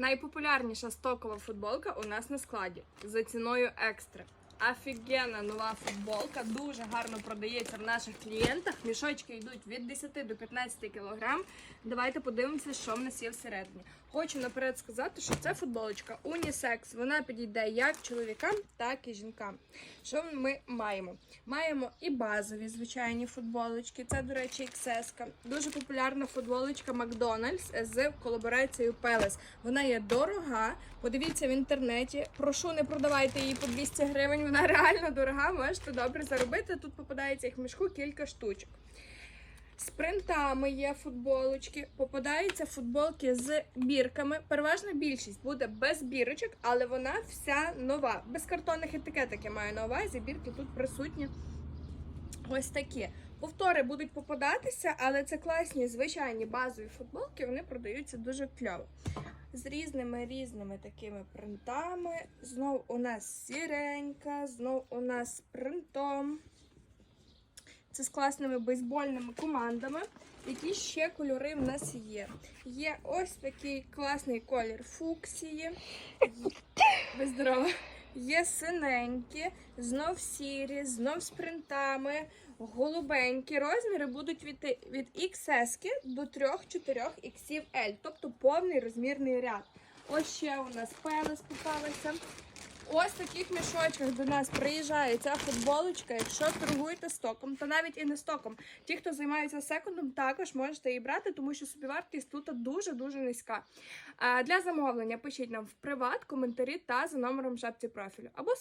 Найпопулярніша стокова футболка у нас на складі за ціною екстра. Офігенна нова футболка, дуже гарно продається в наших клієнтах. Мішочки йдуть від 10 до 15 кг. Давайте подивимося, що в нас є всередині. Хочу наперед сказати, що це футболочка унісекс. Вона підійде як чоловікам, так і жінкам. Що ми маємо? Маємо і базові звичайні футболочки. Це, до речі, XS. Дуже популярна футболочка Макдональдс з колаборацією Пелес. Вона є дорога. Подивіться в інтернеті. Прошу, не продавайте її по 200 гривень. Вона реально дорога. Можете добре заробити. Тут попадається їх в мішку кілька штучок. З принтами є футболочки, попадаються футболки з бірками. Переважна більшість буде без бірочок, але вона вся нова. Без картонних етикеток я маю на увазі. Бірки тут присутні. Ось такі. Повтори будуть попадатися, але це класні звичайні базові футболки, вони продаються дуже кльово. З різними різними такими принтами. Знов у нас сіренька, знов у нас принтом. Це з класними бейсбольними командами. Які ще кольори в нас є? Є ось такий класний колір фуксії. Ви здорова. Є синенькі, знов сірі, знов з принтами, голубенькі. Розміри будуть від, від XS до 3-4 XL, тобто повний розмірний ряд. Ось ще у нас пелес попалася. Ось в таких мішочках до нас приїжджає ця футболочка. Якщо торгуєте стоком, то навіть і не стоком. Ті, хто займається секундом, також можете її брати, тому що собівартість тут дуже-дуже низька. Для замовлення пишіть нам в приват, коментарі та за номером в шапці профілю. Або